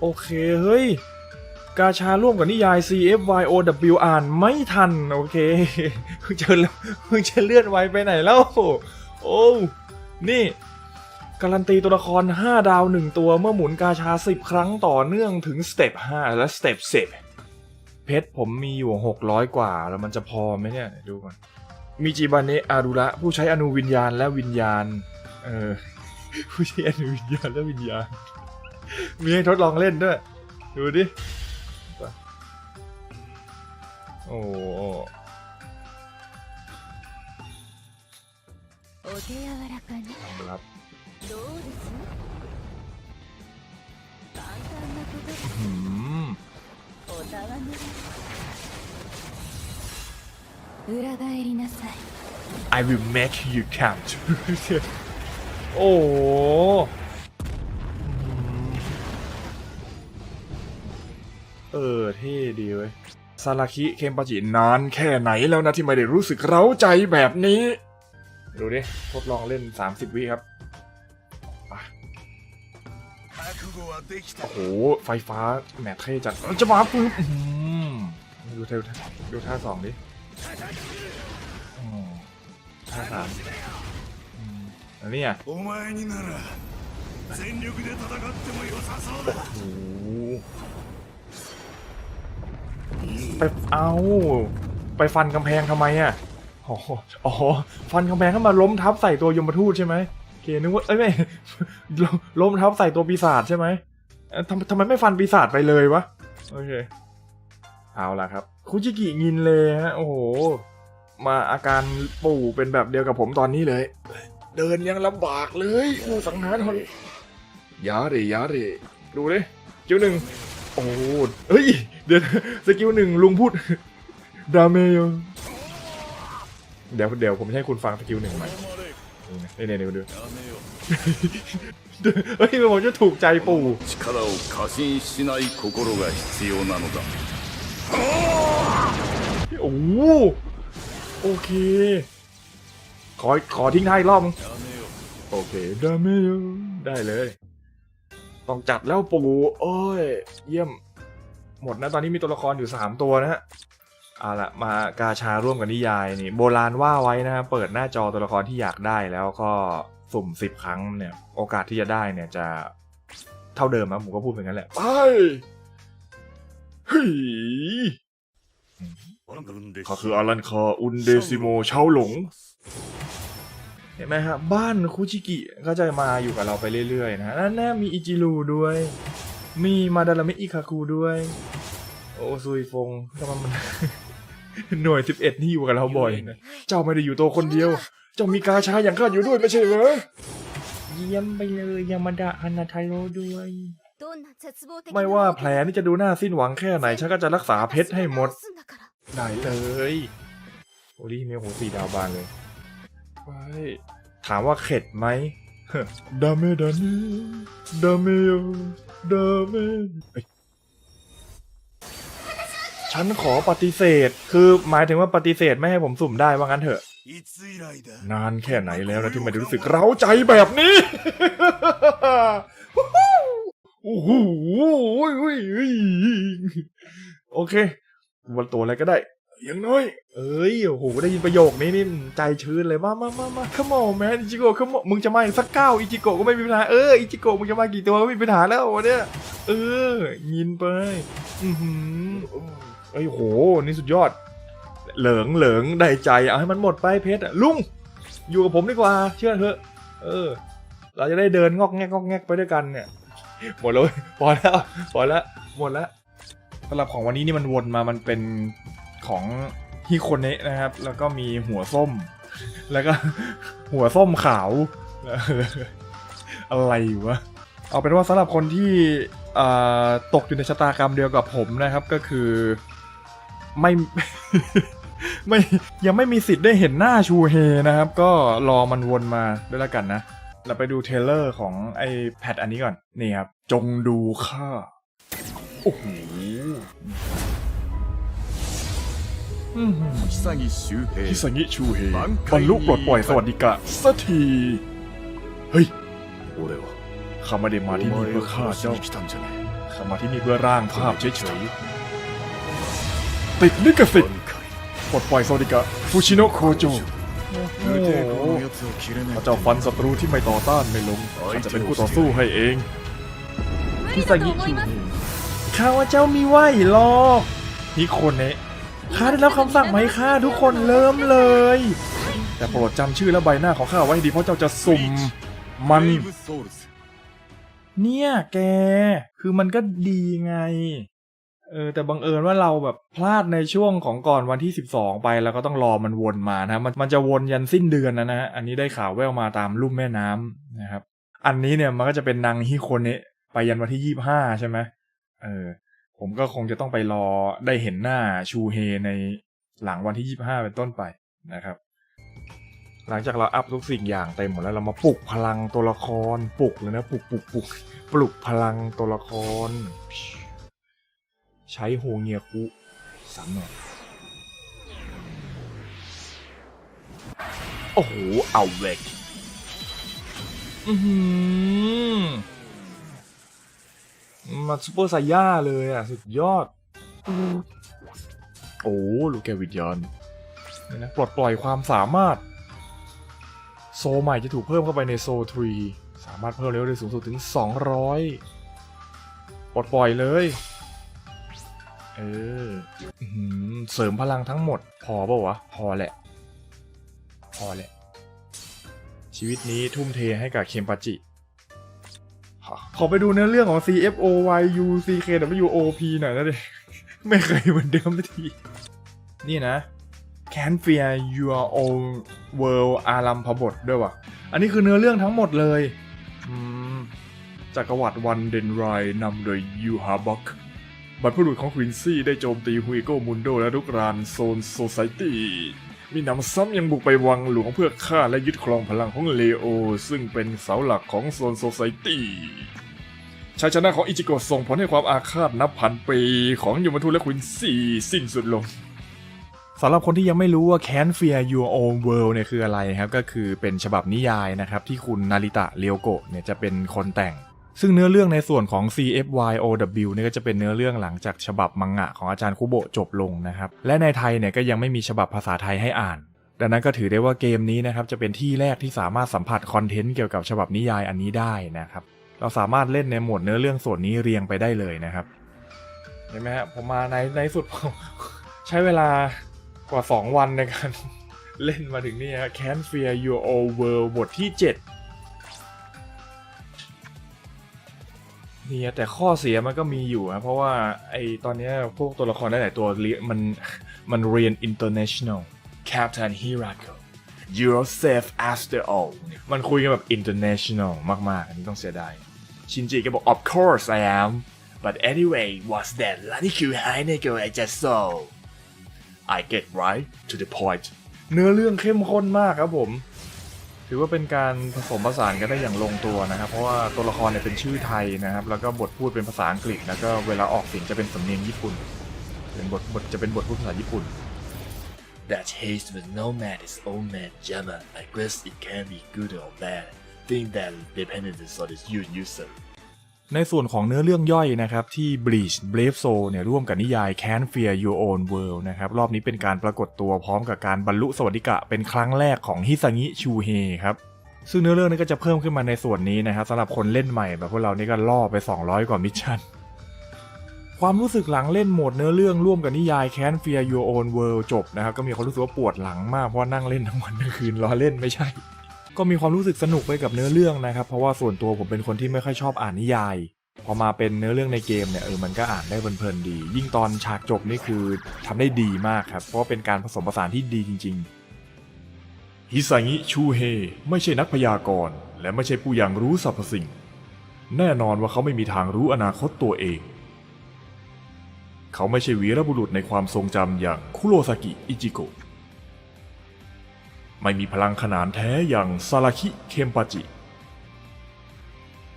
โอเคเฮ้ย กาชาร่วมกับนิยาย CFYOW อ่านไม่ทัน โอเคเพิ่งจะเพิ่งจะเลื่อนไวไปไหนแล้ว โอ้ นี่ การันตีตัวละคร 5 ดาว 1 ตัวเมื่อหมุนกาชา 10 ครั้งต่อเนื่องถึงสเต็ป5และสเต็ป10 เพชรผมมีอยู่ 600 กว่า แล้วมันจะพอไหมเนี่ยดูก่อนมีจิบาเนะอารุระผู้ใช้อนุวิญญาณและวิญญาณ เออผู้ใช้อนุวิญญาณและวิญญาณ มีให้ทดลองเล่นด้วย ดูดิ โอ้ お手柔らかに ครับ どうです簡単なことで หืม おたわむれ裏返りなさい I will make you count โอ้ เออเท่ดีเว้ยซาลาคิเคมปาจินานแค่ไหนแล้วนะที่ไม่ได้รู้สึกเร้าใจแบบนี้ ดูดิทดลองเล่น 30 วิครับโอ้โห ไฟฟ้าแมทเท่จัดจะมาปึ๊บดูเทลดูท่าสองดิท่าสามอันนี้อะโอ้โห ไปเอาไปฟันกำแพงทำไมอะอ๋ออ๋อฟันกำแพงเข้ามาล้มทับใส่ตัวยมทูตใช่ไหมโอเคนึกว่าเอ้ยไม่ล้มล้มทับใส่ตัวปีศาจใช่ไหมเอ้าทำทำไมไม่ฟันปีศาจไปเลยวะโอเคเอาล่ะครับคุจิกิงินเลยฮะโอ้โห มาอาการปู่เป็นแบบเดียวกับผมตอนนี้เลย เดินยังลำบากเลยผู้สังหารคนยาเรยาเรดูเลยสกิลหนึ่งโอ้โหเฮ้ย เดี๋ยวสกิลหนึ่งลุงพูด ดาเมยเดี๋ยวเดี๋ยวผมจะให้คุณฟังสกิลหนึ่งใหม่นี่นี่นี่ดู やめよ เฮ้ยผมจะถูกใจปู่ 力を過信しない心が必要なのだ โอ้โหโอเค ขอขอทิ้งท้ายอีกรอบนึง やめよ โอเคดาเมยได้เลย ต้องจัดแล้วปู่โอ้ย เยี่ยม หมดนะตอนนี้มีตัวละครอยู่สามตัวนะฮะเอาละมากาชาร่วมกับนิยายนี่โบราณว่าไว้นะฮะเปิดหน้าจอตัวละครที่อยากได้แล้วก็สุ่มสิบครั้งเนี่ย โอกาสที่จะได้เนี่ยจะเท่าเดิมนะผมก็พูดเป็นงั้นแหละไปเฮ้ยเขาคืออารันคออุนเดซิโมเชาหลง เห็นไหมฮะบ้านคุชิกิก็จะมาอยู่กับเราไปเรื่อยๆนะนั่นแน่มีอิจิรูด้วย มีมาดารามิอิคาคูด้วย โอซุยฟงทำไมมันหน่วย 11 นี่อยู่กับเราบ่อยนะเจ้าไม่ได้อยู่โตคนเดียว เจ้ามีกาชาอย่างข้าอยู่ด้วยไม่ใช่เหรอเยี่ยมไปเลยยามาดะฮานาไทโรด้วย ไม่ว่าแผลนี่จะดูหน้าสิ้นหวังแค่ไหนฉันก็จะรักษาเพชรให้หมด ได้เลย โอ้ยเมียหัวสีดาวบานเลย ถามว่าเข็ดไหมดาเมดานีดาเมโอดาเมฉันขอปฏิเสธ คือหมายถึงว่าปฏิเสธไม่ให้ผมสุ่มได้ว่างั้นเถอะ นานแค่ไหนแล้วนะที่ไม่ไรู้สึกเร้าใจแบบนี้ โอ้โหโอเควันตัวอะไรก็ได้ อย่างน้อย เอ้ยโอ้โหได้ยินประโยคนี้นี่ใจชื้นเลยมามามามาขมอแมนอิจิโกะขมมึงจะมาอีกสักเก้าอิจิโกะก็ไม่มีปัญหาเอออิจิโกะมึงจะมากี่ตัวก็ไม่มีปัญหาแล้ววันเนี้ยเออยินไปอือหือเอ้ยโหนี่สุดยอด เหลิงเหลิงได้ใจเอาให้มันหมดไปเพชรอะลุงอยู่กับผมดีกว่า เชื่อเถอะ เออ เราจะได้เดินงอกแงกงอกแงกไปด้วยกันเนี่ยหมดแล้วเว้ยพอแล้วพอแล้วหมดแล้วสำหรับของวันนี้นี่มันวนมามันเป็น ของฮิโคเนะนะครับ แล้วก็มีหัวส้ม แล้วก็หัวส้มขาวอออะไรวะ เอาเป็นว่าสำหรับคนที่ตกอยู่ในชะตากรรมเดียวกับผมนะครับก็คือไม่ไม่ยังไม่มีสิทธิ์ได้เห็นหน้าชูเฮนะครับ ก็รอมันวนมาด้วยแล้วกันนะ เราไปดูเทเลอร์ของไอแพดอันนี้ก่อน นี่ครับ จงดูข้าโอ้โห ฮิซังิชูเฮฮิซาลูเบรรลุปลดปล่อยสวัสดิกะสักทีเฮ้ยข้าไม่ได้มาที่นี่เพื่อฆ่าเจ้าข้ามาที่นี่เพื่อร่างภาพเฉยๆติดลิขสิทธิ์ปลดปล่อยสวัสดิกะฟูชิโนะโคโจข้าเจ้าฟันศัตรูที่ไม่ต่อต้านไม่ลงข้าจะเป็นผู้ต่อสู้ให้เองพิซังิคิวข้าว่าเจ้ามีไหวหรอกฮิโคเนะ ข้าได้รับคำสั่งไหมข้าทุกคนเริ่มเลย แต่โปรดจำชื่อและใบหน้าของข้าไว้ให้ดีเพราะเจ้าจะสุ่มมัน เนี่ยแก คือมันก็ดีไง เออแต่บังเอิญว่าเราแบบพลาดในช่วงของก่อนวันที่ 12 ไปแล้วก็ต้องรอมันวนมานะมันมันจะวนยันสิ้นเดือนนะนะ อันนี้ได้ข่าวแววมาตามลุ่มแม่น้ำนะครับ อันนี้เนี่ยมันก็จะเป็นนางฮิโคเนะไปยันวันที่ 25 ใช่ไหมเออ ผมก็คงจะต้องไปรอได้เห็นหน้าชูเฮในหลังวันที่ 25 เป็นต้นไปนะครับ หลังจากเราอัพทุกสิ่งอย่างเต็มหมดแล้วเรามาปลุกพลังตัวละครปลุกเลยนะปลุกปลุกปลุกปลุกพลังตัวละคร ใช้โฮเงียคุสามหน่อยโอ้โหเอาเวกอือหือ มาซูเปอร์ไซย่าเลยอะ สุดยอด โอ้ลูกแกววิญญาณนี่นะปลดปล่อยความสามารถ โซใหม่จะถูกเพิ่มเข้าไปในโซ3สามารถเพิ่มเร็วได้สูงสุดถึง 200 ปลดปล่อยเลย เอออื้อหือเสริมพลังทั้งหมด พอเปล่าวะ พอแหละ พอแหละ ชีวิตนี้ทุ่มเทให้กับเคมปาจิ ขอไปดูเนื้อเรื่องของ CFO YU CKW OP หน่อยนะเด็ไม่เคยเหมือนเดิมที นี่นะ Can Fear Your Own World อารัมพบทด้วยว่ะ อันนี้คือเนื้อเรื่องทั้งหมดเลยจักรวรรดิวันเดนไรนำโดยยูฮาบักบรรพบุรุษของควินซี่ได้โจมตีฮุยโกมุนโดและลุกรานโซนโซไซตี้มีนำซ้ำยังบุกไปวังหลวงเพื่อฆ่าและยึดครองพลังของเลโอ ซึ่งเป็นเสาหลักของโซนโซไซตี้ ชัยชนะของอิจิโกะส่งผลให้ความอาฆาตนับพันปีของยมทูตและควินซี่สิ้นสุดลงสำหรับคนที่ยังไม่รู้ว่า Can Fear Your Own World เนี่ยคืออะไรครับ ก็คือเป็นฉบับนิยายนะครับ ที่คุณนาริตะเรียวโกะเนี่ยจะเป็นคนแต่ง ซึ่งเนื้อเรื่องในส่วนของ CFYOW เนี่ยก็จะเป็นเนื้อเรื่องหลังจากฉบับมังงะของอาจารย์คุโบะจบลงนะครับ และในไทยเนี่ยก็ยังไม่มีฉบับภาษาไทยให้อ่าน ดังนั้นก็ถือได้ว่าเกมนี้นะครับจะเป็นที่แรกที่สามารถสัมผัสคอนเทนต์เกี่ยวกับฉบับนิยายอันนี้ได้นะครับ เราสามารถเล่นในโหมดเนื้อเรื่องส่วนนี้เรียงไปได้เลยนะครับ เห็นไหมฮะผมมาในในสุดผมใช้เวลากว่า 2 วันในการเล่นมาถึงนี่ฮะ Can Fear Your Old World บทที่ 7 นี่แต่ข้อเสียมันก็มีอยู่นะเพราะว่าไอตอนนี้พวกตัวละครได้หลายตัวมันมันเรียน international Captain Hirako You're safe after all มันคุยกันแบบ international มากๆ อันนี้ต้องเสียดาย ชินจิก็บอก of course I am but anyway what's that Laniku Heineko I just saw I get right to the point เนื้อเรื่องเข้มข้นมากครับผม ถือว่าเป็นการผสมผสานกันได้อย่างลงตัวนะครับ เพราะว่าตัวละครเนี่ยเป็นชื่อไทยนะครับ แล้วก็บทพูดเป็นภาษาอังกฤษ แล้วก็เวลาออกเสียงจะเป็นสำเนียงญี่ปุ่น เป็นบทบทจะเป็นบทพูดภาษาญี่ปุ่น That haste with no man is old man Gemma. I guess it can be good or bad. Think that depends on its use user. ในส่วนของเนื้อเรื่องย่อยนะครับ ที่ Bleach Brave Soul เนี่ยร่วมกับนิยาย Can Fear Your Own World นะครับ รอบนี้เป็นการปรากฏตัวพร้อมกับการบรรลุสวัสดิกะเป็นครั้งแรกของฮิซางิชูเฮครับ ซึ่งเนื้อเรื่องนี้ก็จะเพิ่มขึ้นมาในส่วนนี้นะครับสำหรับคนเล่นใหม่แบบพวกเรานี่ก็ล่อไป 200 กว่ามิชชั่น ความรู้สึกหลังเล่นโหมดเนื้อเรื่องร่วมกับนิยาย Can Fear Your Own World จบนะครับก็มีความรู้สึกว่าปวดหลังมากเพราะนั่งเล่นทั้งวันทั้งคืนล้อเล่นไม่ใช่ ก็มีความรู้สึกสนุกไปกับเนื้อเรื่องนะครับ เพราะว่าส่วนตัวผมเป็นคนที่ไม่ค่อยชอบอ่านนิยาย พอมาเป็นเนื้อเรื่องในเกมเนี่ยเออมันก็อ่านได้เพลินๆดี ยิ่งตอนฉากจบนี่คือทำได้ดีมากครับ เพราะเป็นการผสมผสานที่ดีจริง ๆ ฮิซางิชูเฮไม่ใช่นักพยากรณ์และไม่ใช่ผู้อย่างรู้สรรพสิ่ง แน่นอนว่าเขาไม่มีทางรู้อนาคตตัวเอง เขาไม่ใช่วีรบุรุษในความทรงจำอย่างคุโรซากิอิจิโกะ ไม่มีพลังขนานแท้อย่างซาราคิเคมปาจิ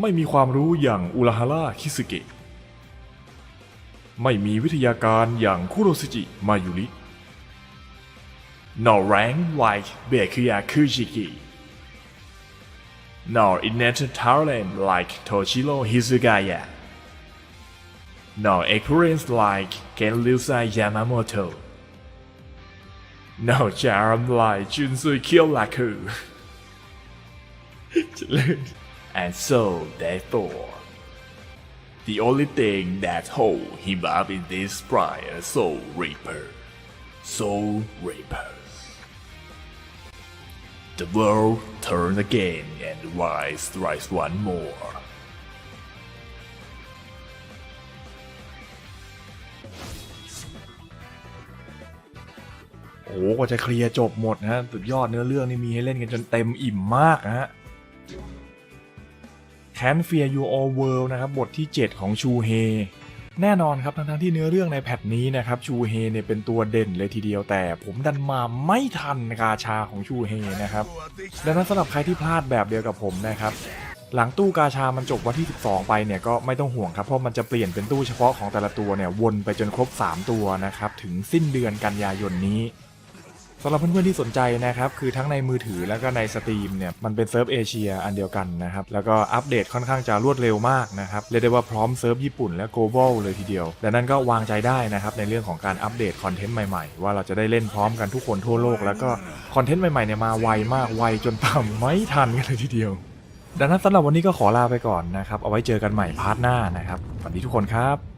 ไม่มีความรู้อย่างอุราฮาร่าคิสึเกะ ไม่มีวิทยาการอย่างคุโรซิจิมายุริ nor rank like Bekuya Kuchiki nor innate talent like Toshiro Hizugaya nor experience like Genryusai Yamamoto. No, Jar, I'm like Junsui and so, therefore, the only thing that holds him up in this prior Soul Reaper. Soul Reaper. The world turns again and rise thrice one more. กว่าจะเคลียร์จบหมดนะสุดยอดเนื้อเรื่องนี่มีให้เล่นกันจนเต็มอิ่มมากนะฮะ Can Fear You All World นะครับบทที่ 7 ของชูเฮแน่นอนครับทั้งๆที่เนื้อเรื่องในแพทนี้นะครับชูเฮเนี่ยเป็นตัวเด่นเลยทีเดียวแต่ผมดันมาไม่ทันกาชาของชูเฮนะครับดังนั้นสำหรับใครที่พลาดแบบเดียวกับผมนะครับหลังตู้กาชามันจบวันที่ 12 ไปเนี่ยก็ไม่ต้องห่วงครับเพราะมันจะเปลี่ยนเป็นตู้เฉพาะของแต่ละตัวเนี่ยวนไปจนครบ 3 ตัวนะครับถึงสิ้นเดือนกันยายนนี้ำหรับเพื่อนๆที่สนใจนะครับคือทั้งในมือถือแล้วก็ในสตรีมเนี่ยมันเป็นเซิร์ฟเอเชียอันเดียวกันนะครับแล้วก็อัปเดตค่อนข้างจะรวดเร็วมากนะครับเรียกได้ว่าพร้อมเซิร์ฟญี่ปุ่นและ global เลยทีเดียวดังนั้นก็วางใจได้นะครับในเรื่องของการอัปเดตคอนเทนต์ใหม่ๆ ว่าเราจะได้เล่นพร้อมกันทุกคนทั่วโลก แล้วก็คอนเทนต์ใหม่ๆเนี่ยมาไวมากไวจนตามไม่ทันกันเลยทีเดียว ดังนั้นสำหรับวันนี้ก็ขอลาไปก่อนนะครับเอาไว้เจอกันใหม่พาร์ทหน้านะครับสวัสดีทุกคนครับ